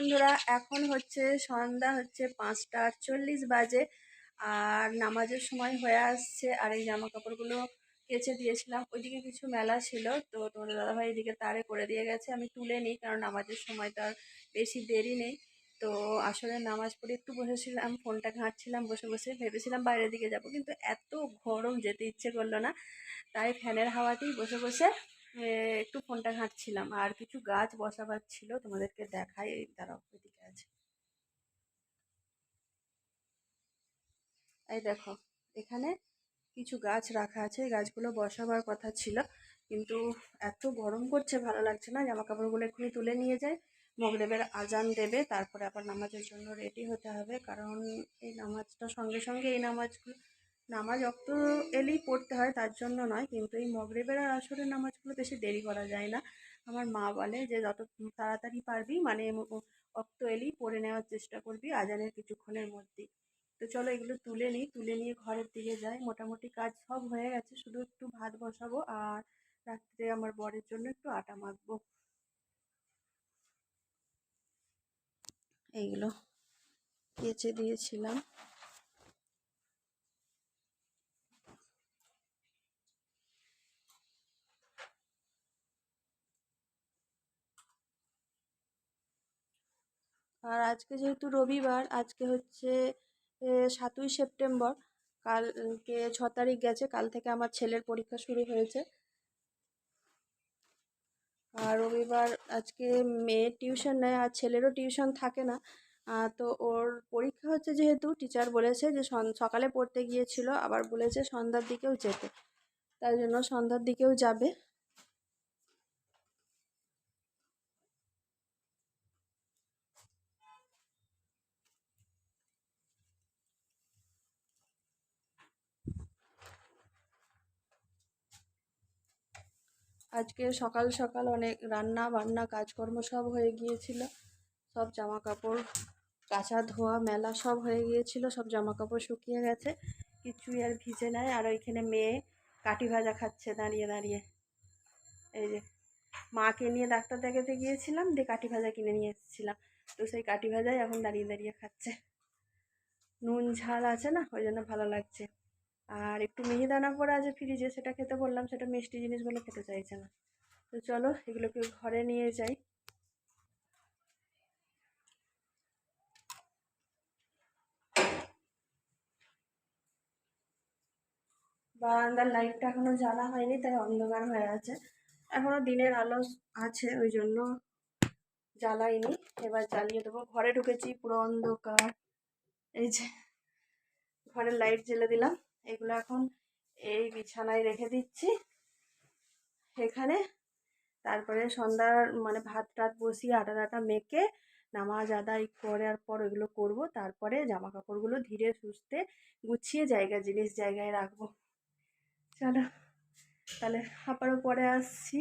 বন্ধুরা, এখন হচ্ছে সন্ধ্যা হচ্ছে পাঁচটা আটচল্লিশ বাজে আর নামাজের সময় হয়ে আসছে আর এই জামা কাপড়গুলো কেচে দিয়েছিলাম। ওইদিকে কিছু মেলা ছিল, তো তোমাদের দাদাভাই এদিকে তারে করে দিয়ে গেছে। আমি তুলে নিই কারণ নামাজের সময় তো আর বেশি দেরি নেই। তো আসলে নামাজ পড়ে একটু বসেছিলাম, ফোনটা ঘাঁটছিলাম, বসে বসে ভেবেছিলাম বাইরের দিকে যাব, কিন্তু এত গরম যেতে ইচ্ছে করল না। তাই ফ্যানের হাওয়াতেই বসে বসে একটু ফোনটা ঘাঁটছিলাম। আর কিছু গাছ বসাবার ছিল, তোমাদেরকে দেখাই। এই, দাঁড়াও আছে। এই দেখো, এখানে কিছু গাছ রাখা আছে। গাছগুলো বসাবার কথা ছিল, কিন্তু এত গরম করছে ভালো লাগছে না। জামা কাপড়গুলো এক্ষুনি তুলে নিয়ে যায়। মগরেবের আজান দেবে, তারপরে আবার নামাজের জন্য রেডি হতে হবে। কারণ এই নামাজটা সঙ্গে সঙ্গে এই নামাজগুলো নামাজ অক্ত এলেই পড়তে হয়, তার জন্য নয়। কিন্তু এই মগরিবের আর আসরের নামাজগুলো বেশি দেরি করা যায় না। আমার মা বলে যে, যত তাড়াতাড়ি পারবি মানে অক্ত এলেই পড়ে নেওয়ার চেষ্টা করবি আজানের কিছুক্ষণের মধ্যেই। তো চলো এগুলো তুলে নিই, তুলে নিয়ে ঘরের দিকে যাই। মোটামুটি কাজ সব হয়ে গেছে, শুধু একটু ভাত বসাবো আর রাত্রে আমার বরের জন্য একটু আটা মাখবো। এইগুলো কেচে দিয়েছিলাম। আর আজকে যেহেতু রবিবার, আজকে হচ্ছে সাতই সেপ্টেম্বর, কালকে ছ তারিখ গেছে, কাল থেকে আমার ছেলের পরীক্ষা শুরু হয়েছে। আর রবিবার আজকে মেয়ের টিউশন নেয়, আর ছেলেরও টিউশন থাকে না। তো ওর পরীক্ষা হচ্ছে যেহেতু, টিচার বলেছে যে সকালে পড়তে গিয়েছিল, আবার বলেছে সন্ধ্যার দিকেও যেতে। তাই জন্য সন্ধ্যার দিকেও যাবে। আজকে সকাল সকাল অনেক রান্না বান্না কাজকর্ম সব হয়ে গিয়েছিল। সব জামা কাপড় কাচা ধোয়া, মেলা সব হয়ে গিয়েছিল, সব জামা কাপড় শুকিয়ে গেছে। কিছুই আর ভিজে নাই। আর ওইখানে মেয়ে কাঠি ভাজা খাচ্ছে দাঁড়িয়ে দাঁড়িয়ে। এই যে মাকে নিয়ে ডাক্তার দেখাতে গিয়েছিলাম, দিয়ে কাঠি ভাজা কিনে নিয়ে এসেছিলাম। তো সেই কাঠি ভাজাই এখন দাঁড়িয়ে দাঁড়িয়ে খাচ্ছে। নুন, ঝাল আছে না? ওই জন্য ভালো লাগছে। আর একটু মিহিদানা পড়ে আছে ফ্রিজে সেটা খেতে বললাম, সেটা মিষ্টি জিনিসগুলো খেতে চাইছে না। তো চলো, এগুলোকে ঘরে নিয়ে যাই। বারান্দার লাইটটা এখনও জ্বালা হয়নি, তাই অন্ধকার হয়ে আছে। এখনও দিনের আলো আছে, ওই জন্য জ্বালাইনি। এবার জ্বালিয়ে দেবো। ঘরে ঢুকেছি, পুরো অন্ধকার। এই যে, ঘরের লাইট জ্বেলে দিলাম। এগুলো এখন এই বিছানায় রেখে দিচ্ছি। এখানে তারপরে সন্ধ্যার মানে ভাত টাত বসিয়ে আটা টাটা মেখে নামাজ আদায় করার পর ওইগুলো করব। তারপরে জামা কাপড়গুলো ধীরে সুস্থে গুছিয়ে জায়গা, জিনিস জায়গায় রাখব। চলো, তাহলে আবারও পরে আসছি।